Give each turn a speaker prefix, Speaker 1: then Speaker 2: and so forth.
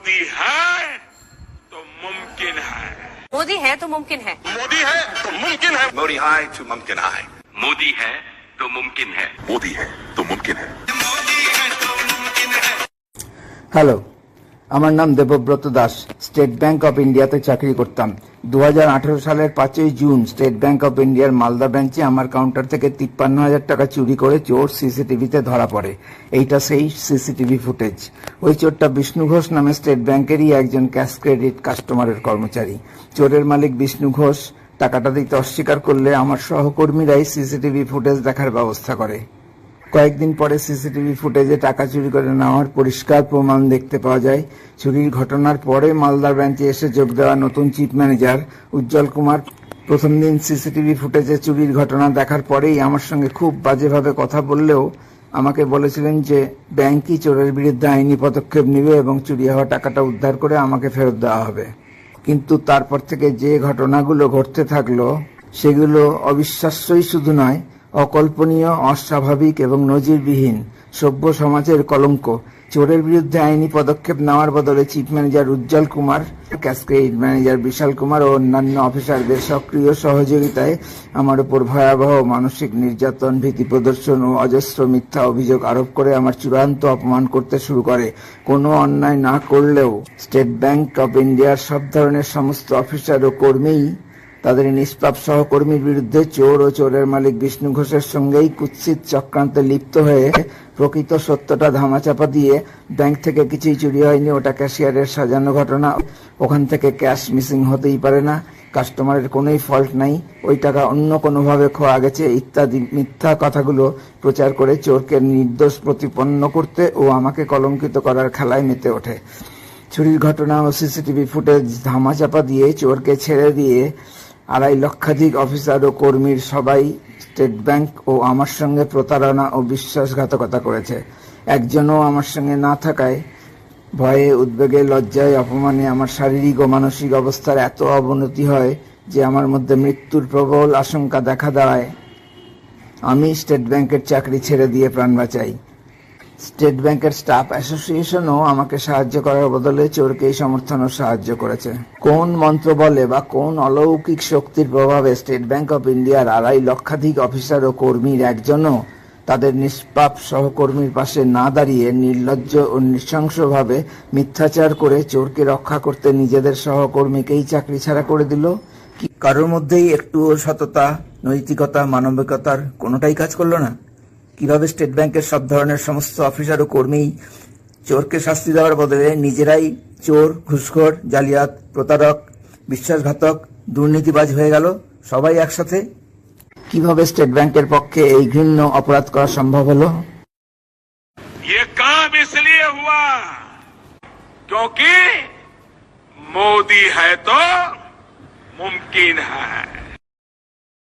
Speaker 1: मोदी है तो मुमकिन है।
Speaker 2: मोदी है तो मुमकिन है।
Speaker 1: मोदी है तो मुमकिन है।
Speaker 3: मोदी तो है तो मुमकिन है
Speaker 4: मोदी है तो मुमकिन है।
Speaker 3: मोदी है तो मुमकिन है।
Speaker 5: हेलो আমার নাম Debabrata Das. State bank of ইন্ডিয়াতে চাকরি করতাম। দু হাজার আঠেরো সালের পাঁচই জুন স্টেট ব্যাংক অফ ইন্ডিয়ার মালদা ব্রাঞ্চে আমার কাউন্টার থেকে তিপ্পান্ন হাজার টাকা চুরি করে চোর সিসিটিভিতে ধরা পড়ে। এইটা সেই সিসিটিভি ফুটেজ। ওই চোরটা বিষ্ণু ঘোষ নামে স্টেট ব্যাংকেরই একজন ক্যাশ ক্রেডিট কাস্টমারের কর্মচারী। চোরের মালিক বিষ্ণু ঘোষ টাকাটা দিতে অস্বীকার করলে আমার সহকর্মীরাই সিসিটিভি ফুটেজ দেখার ব্যবস্থা করে। কয়েকদিন পরে সিসিটিভি ফুটেজে টাকা চুরি করে নেওয়ার পরিষ্কার প্রমাণ দেখতে পাওয়া যায়। চুরির ঘটনার পরে মালদার ব্রাঞ্চে এসে যোগ দেওয়া নতুন চিফ ম্যানেজার উজ্জ্বল কুমার। প্রথম দিন সিসিটিভি ফুটেজে চুরির ঘটনা দেখার পরেই আমার সঙ্গে খুব বাজেভাবে কথা বললেও আমাকে বলেছিলেন যে ব্যাংকই চোরের বিরুদ্ধে আইনি পদক্ষেপ নেবে এবং চুরি হওয়া টাকাটা উদ্ধার করে আমাকে ফেরত দেওয়া হবে। কিন্তু তারপর থেকে যে ঘটনাগুলো ঘটতে থাকল, সেগুলো অবিশ্বাস্যই শুধু নয় অকল্পনীয়, অস্বাভাবিক এবং নজিরবিহীন সভ্য সমাজের কলঙ্ক। চোরের বিরুদ্ধে আইনি পদক্ষেপ নেওয়ার বদলে chief manager Ujjwal Kumar, cascade manager Bishal Kumar ও অন্যান্য অফিসারদের সক্রিয় সহযোগিতায় আমার উপর ভয়াবহ মানসিক নির্যাতন, ভীতি প্রদর্শন ও অজস্র মিথ্যা অভিযোগ আরোপ করে আমার চূড়ান্ত অপমান করতে শুরু করে। কোনো অন্যায় না করলেও স্টেট ব্যাংক অব ইন্ডিয়ার সব ধরনের সমস্ত অফিসার ও কর্মীই তাদের নিষ্পাপ সহকর্মীর বিরুদ্ধে চোর ও চোরের মালিক বিষ্ণু ঘোষের সঙ্গেই কুৎসিত চক্রান্তে লিপ্ত হয়ে প্রকৃত সত্যটা ধামাচাপা দিয়ে ব্যাংক থেকে কিছুই চুরি হয়নি। ওটা ক্যাশিয়ারের সাজানো ঘটনা। ওখান থেকে ক্যাশ মিসিং হতেই পারে না। কাস্টমারের কোনোই ফল্ট নাই। ওই টাকা অন্য কোনোভাবে খোয়া গেছে ইত্যাদি মিথ্যা কথাগুলো প্রচার করে চোরকে নির্দোষ প্রতিপন্ন করতে ও আমাকে কলঙ্কিত করার খেলায় মেতে ওঠে। চুরির ঘটনা ও সিসিটিভি ফুটেজ ধামাচাপা দিয়ে চোরকে ছেড়ে দিয়ে আড়াই লক্ষাধিক অফিসার ও কর্মীর সবাই স্টেট ব্যাংক ও আমার সঙ্গে প্রতারণা ও বিশ্বাসঘাতকতা করেছে। একজনও আমার সঙ্গে না থাকায় ভয়ে, উদ্বেগে, লজ্জায় অপমানে আমার শারীরিক ও মানসিক অবস্থার এত অবনতি হয় যে আমার মধ্যে মৃত্যুর প্রবল আশঙ্কা দেখা দাঁড়ায় আমি স্টেট ব্যাংকের চাকরি ছেড়ে দিয়ে প্রাণ বাঁচাই। স্টেট ব্যাংকের স্টাফ অ্যাসোসিয়েশনও আমাকে সাহায্য করার বদলে চোরকেই সমর্থন ও সাহায্য করেছে। কোন মন্ত্র বলে বা কোন অলৌকিক শক্তির প্রভাবে স্টেট ব্যাংক অফ ইন্ডিয়ার আড়াই লক্ষাধিক অফিসার ও কর্মীর একজনও তাদের নিষ্পাপ সহকর্মীর পাশে না দাঁড়িয়ে নির্লজ্জ ও নৃশংসভাবে মিথ্যাচার করে চোরকে রক্ষা করতে নিজেদের সহকর্মীকেই চাকরি ছাড়া করে দিল? কারোর মধ্যেই একটুও সততা, নৈতিকতা, মানবিকতার কোনোটাই কাজ করল না? কিভাবে স্টেট ব্যাংকের সব ধরনের সমস্ত অফিসার ও কর্মী চোরকে শাস্তি দেওয়ার বদলে নিজেরাই চোর ঘুষখোর জালিয়াত প্রতারক বিশ্বাসঘাতক দুর্নীতিবাজ হয়ে গেল সবাই একসাথে কিভাবে স্টেট ব্যাংকের পক্ষে এই ঘৃণ্য অপরাধ করা সম্ভব হলো
Speaker 1: ये काम इसलिए हुआ क्योंकि मोदी है तो मुमकिन है